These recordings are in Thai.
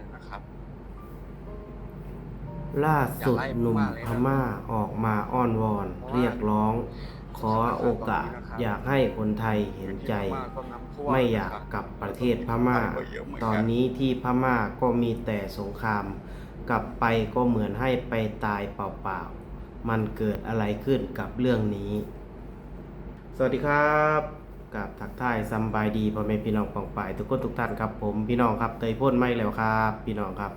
นึ่งนะครับ ล่าสุดอย่าไล่หนุ่มพม่าเลยนะพม่าออกมาอ้อนวอนเพราะว่าเรียกร้อง ขอโอกาสอยากให้คนไทยเห็นใจ ไม่อยากกลับประเทศพม่า ตอนนี้ที่พม่าก็มีแต่สงคราม กลับไปก็เหมือนให้ไปตายเปล่าๆมันเกิดอะไรขึ้นกับเรื่องนี้ สวัสดีครับ กับทักทายซัมบายดีพ่อแม่พี่น้องปองปายทุกคนทุกท่านครับผมพี่น้องครับเตยพ่นไม่แล้วครับ พี่น้องครับ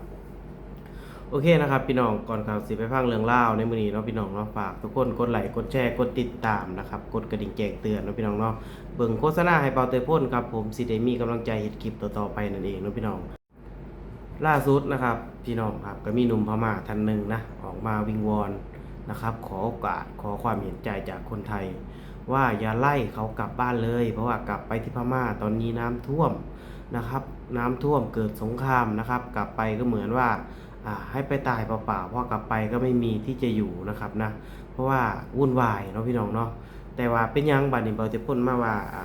โอเคนะครับ พี่น้องก่อนข่าวสิไปฟังเรื่องเล่าในมือนี้เนาะพี่น้องเนาะฝากทุกคนกดไลค์กดแชร์กดติดตามนะครับกดกระดิ่งแจ้งเตือนเนาะพี่น้องเนาะเบิ่งโฆษณาให้เปาเตยพ่นครับผมสิได้มีกำลังใจเฮ็ดคลิปต่อๆไปนั่นเองเนาะพี่น้องล่าสุดนะครับ พี่น้องครับก็มีหนุ่มพม่าท่านหนึ่งนะออกมาวิงวอน นะครับ ขอโอกาสขอความเห็นใจจากคนไทย ว่าอย่าไล่เขากลับบ้านเลย เพราะว่ากลับไปที่พม่าตอนนี้น้ำท่วมนะครับ น้ำท่วมเกิดสงครามนะครับ กลับไปก็เหมือนว่าอ่าให้ไปตายเปล่าๆเพราะกลับไปก็ไม่มีที่จะอยู่นะครับนะเพราะว่าวุ่นวายเนาะพี่น้องเนาะแต่ว่าเป็นยังบัดนี้เบาจะพ่นมาว่าอ่า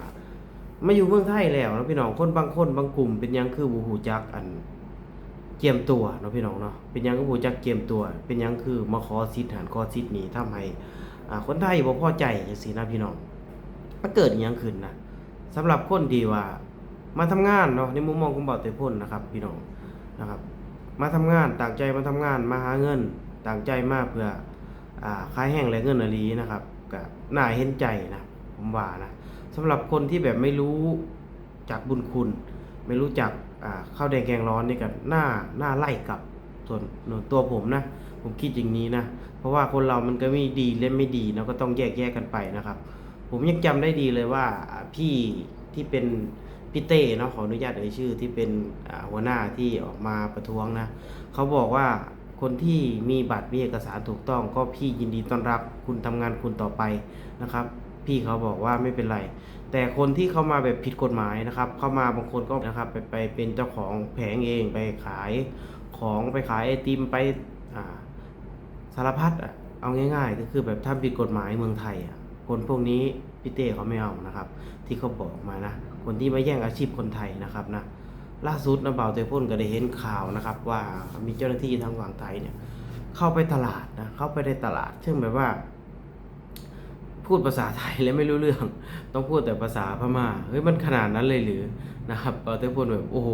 มาอยู่เมืองไทยแล้วนะพี่น้องคนบางคนบางกลุ่มเป็นยังคือบูฮูจักอัน เกียมตัวเนาะพี่น้องเนาะเป็นยังก็บูจักเกียมตัว เป็นยังคือมาขอสิทธิ์หันขอสิทธิ์นี้ทำให้อ่คนไทยบ่พอใจจังซี่นะพี่น้องมันเกิดยังขึ้นนะสำหรับคนที่ว่า มาทำงานเนาะในมุมมองของเบาเตยพ่นนะครับ พี่น้องนะครับ มาทำงานต่างใจมาทำงานมาหาเงิน ต่างใจมาเพื่ออ่าขายแห้งและเงินอลีนะครับก็น่าเห็นใจนะผมว่านะสำหรับคนที่แบบไม่รู้จักบุญคุณ ไม่รู้จัก ข้าวแดงแกงร้อนนี่กันหน้าหน้าไล่กับส่วนตัวผมนะ ผมคิดอย่างนี้นะ เพราะว่าคนเรามันก็มีดีและไม่ดีเนาะก็ต้องแยกแยกกันไปนะครับ ผมยังจำได้ดีเลยว่าพี่ที่เป็นพี่เต้เนาะขออนุญาตเอ่ยชื่อที่เป็นหัวหน้าที่ออกมาประท้วงนะเขาบอกว่าคนที่มีบัตรมีเอกสารถูกต้อง ก็พี่ยินดีต้อนรับคุณทำงานคุณต่อไปนะครับ พี่เขาบอกว่าไม่เป็นไร แต่คนที่เข้ามาแบบผิดกฎหมายนะครับ เข้ามาบางคนก็นะครับไปไปเป็นเจ้าของแผงเองไปขายของไปขายไอติมไปอ่าสารพัดอะเอาง่ายๆ ก็คือแบบถ้าผิดกฎหมายเมืองไทยอะคนพวกนี้พี่เต้เขาไม่เอานะครับ ที่เขาบอกมานะ คนที่มาแย่งอาชีพคนไทยนะครับนะล่าสุดนะเบ่าเตยพ่นก็ได้เห็นข่าวนะครับ ว่ามีเจ้าหน้าที่ทางฝั่งไทยเนี่ยเข้าไปตลาดนะเข้าไปในตลาด ซึ่งแบบว่า พูดภาษาไทยแล้วไม่รู้เรื่อง ต้องพูดแต่ภาษาพม่าเฮ้ยมันขนาดนั้นเลยหรือนะครับเราได้พูดแบบโอ้โห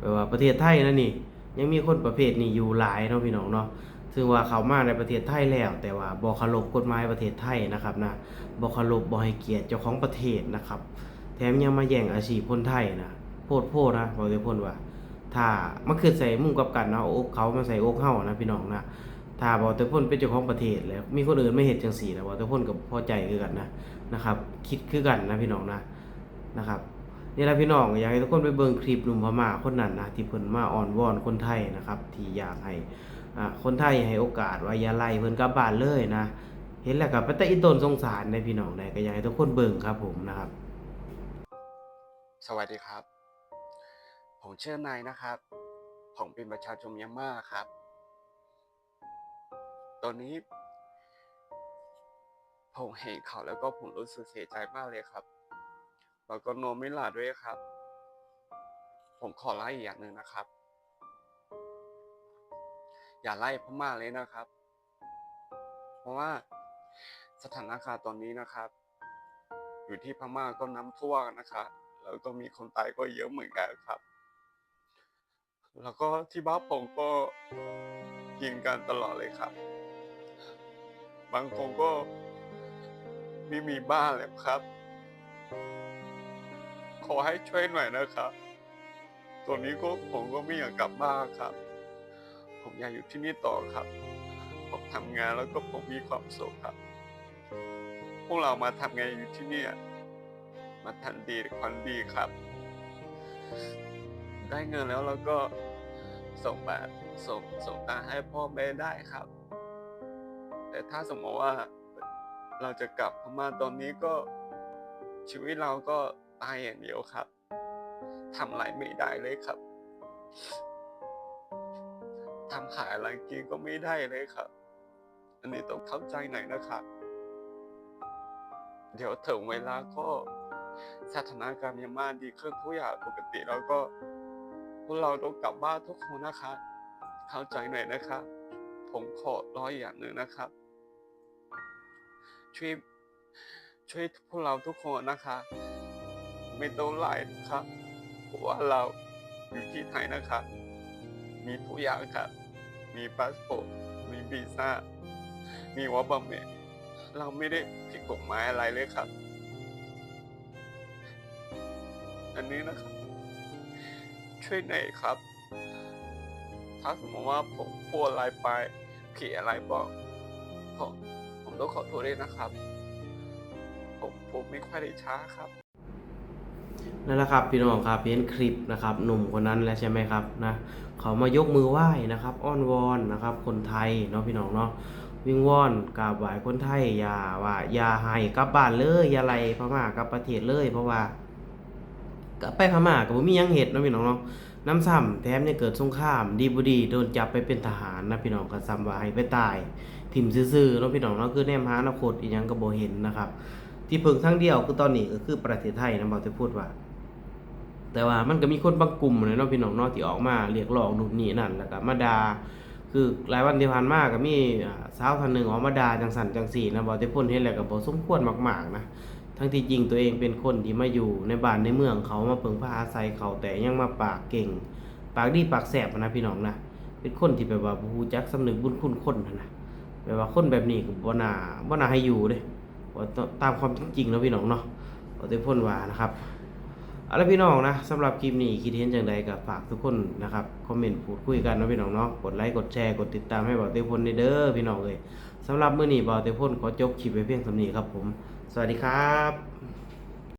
แบบว่าประเทศไทยนะนี่ ยังมีคนประเภทนี้อยู่หลายเนาะพี่น้องเนาะซึ่งว่าเขามาในประเทศไทยแล้ว แต่ว่าบ่เคารพกฎหมายประเทศไทยนะครับนะบ่เคารพบ่ให้เกียรติเจ้าของประเทศนะครับ แถมยังมาแย่งอาชีพคนไทยนะโพดโพดนะบอกได้พ่นว่า ถ้ามันคือใส่มุ่งกับกันเนาะอกเขามาใส่อกเฮานะพี่น้องนะ ถ้าบอกแต่พ่นเป็นเจ้าของประเทศแล้ว มีคนอื่นไม่เห็นจังสี่นะบอกแต่พ่นกับพอใจคือกันนะนะครับ คิดคือกันนะพี่น้องนะนะครับนี่แหละพี่น้องอยากให้ทุกคนไปเบิ่งคลิปหนุ่มพม่าคนนั้นนะที่เพิ่นมาอ่อนวอนคนไทยนะครับ ที่อยากให้อ่าคนไทยให้โอกาสว่าอย่าไล่เพิ่นกลับบ้านเลยนะ เห็นแล้วก็เป็นแต่อีตนสงสารในพี่น้องได้ก็อยากให้ทุกคนเบิ่งครับผมนะครับ สวัสดีครับ ผมเชื่อนายนะครับผมเป็นประชาชนเมียนมาครับ ตอนนี้ผมเห็นเขาแล้วก็ผมรู้สึกเสียใจมากเลยครับ แล้วก็นอนไม่หลับด้วยครับ ผมขอไล่อีกอย่างหนึ่งนะครับ อย่าไล่พม่าเลยนะครับ เพราะว่าสถานการณ์ตอนนี้นะครับ อยู่ที่พม่าก็น้ำท่วมนะครับแล้วก็มีคนตายก็เยอะเหมือนกันครับ แล้วก็ที่บ้านผมก็ยิงกันตลอดเลยครับ บางคนก็ไม่มีบ้านเลยครับ ขอให้ช่วยหน่อยนะครับตัวนี้ก็ผมก็ไม่อยากกลับบ้านครับ ผมอยากอยู่ที่นี่ต่อครับ ผมทำงานแล้วก็ผมมีความสุขครับ พวกเรามาทำงานอยู่ที่นี่มาทันดีควันดีครับ ได้เงินแล้วเราก็ส่งแบบส่งส่งตังให้พ่อแม่ได้ครับ แต่ถ้าสมมติว่าเราจะกลับพม่าตอนนี้ก็ชีวิตเราก็ตายอย่างเดียวครับทำอะไรไม่ได้เลยครับทำขายอะไรกินก็ไม่ได้เลยครับ อันนี้ต้องเข้าใจหน่อยนะครับ เดี๋ยวถึงเวลาก็สถานการณ์เมียนมาดีขึ้นทุกอย่างปกติแล้วก็พวกเราต้องกลับบ้านทุกคนนะคะเข้าใจหน่อยนะครับ ผมขอร้อยอย่างหนึ่งนะครับ ช่วยช่วยพวกเราทุกคนนะคะ ไม่ต้องไล่นะครับเพราะว่าเราอยู่ที่ไทยนะครับ มีทุกอย่างครับ มีพาสปอร์ตมีวีซ่ามีวอร์บัมเมเราไม่ได้ผิดกฎหมายอะไรเลยครับ อันนี้นะครับ ช่วยหน่อยครับ ถ้าสมมติว่าผมพูดอะไรไปผิดอะไรบอก ผมต้องขอโทษด้วยนะครับ ผมผมไม่ค่อยได้ช้าครับ นั่นแหละครับพี่น้องครับเห็นคลิปนะครับหนุ่มคนนั้นแล้วใช่ไหมครับนะเขามายกมือไหว้นะครับอ้อนวอนนะครับ คนไทยเนาะพี่น้องเนาะวิงวอนกราบไหว้คนไทยอย่าว่าอย่าให้กลับบ้านเลยอย่าไล่พม่ากลับประเทศเลย เพราะว่าก็ไปพม่าก็บ่มียังเฮ็ดเนาะพี่น้องเนาะ น้ำซ้ำแถมยังเกิดสงคราม ดีบ่ดีโดนจับไปเป็นทหารนะพี่น้องก็ซ้ำว่าให้ไปตาย ถิ่มซื่อๆเนาะพี่น้องเนาะคือแนมหาอนาคตอีหยังก็บ่เห็นนะครับ ที่เพิ่งทางเดียวคือตอนนี้ก็คือประเทศไทยนะบ่ได้พูดว่า แต่ว่ามันก็มีคนบางกลุ่มเลยเนาะพี่น้องเนาะที่ออกมาเรียกร้องนู่นนี่นั่นแล้วก็มาดาคือหลายวันที่ผ่านมาก็มีสาวท่านหนึ่งออกมาดาจังสันจังสีนะบ่ได้พ้นเฮ็ดแล้วก็บ่สมควรมาก ๆ นะ ทั้งที่จริงตัวเองเป็นคนที่มาอยู่ในบ้านในเมืองเขามาเพิ่งพาอาศัยเขาแต่ยังมาปากเก่ง ปากดีปากแสบนะพี่น้องนะเป็นคนที่แบบว่าบูจักสำนึกบุญคุณคนนะนะแบบว่าคนแบบนี้ก็บ่นาบ่นาให้อยู่เด้ว่าตามความจริงแล้วพี่น้องเนาะบ่ได้พ้นว่านะครับเอาละพี่น้องนะสำหรับคลิปนี้คิดเห็นจังใดก็ฝากทุกคนนะครับคอมเมนต์พูดคุยกันนะพี่น้องเนาะกดไลค์กดแชร์กดติดตามให้บ่าวเต้พลเด้อพี่น้องเอ้ยสำหรับมื้อนี้บ่าวเต้พลขอจบคลิปไว้เพียงเท่านี้ครับผม สวัสดีครับ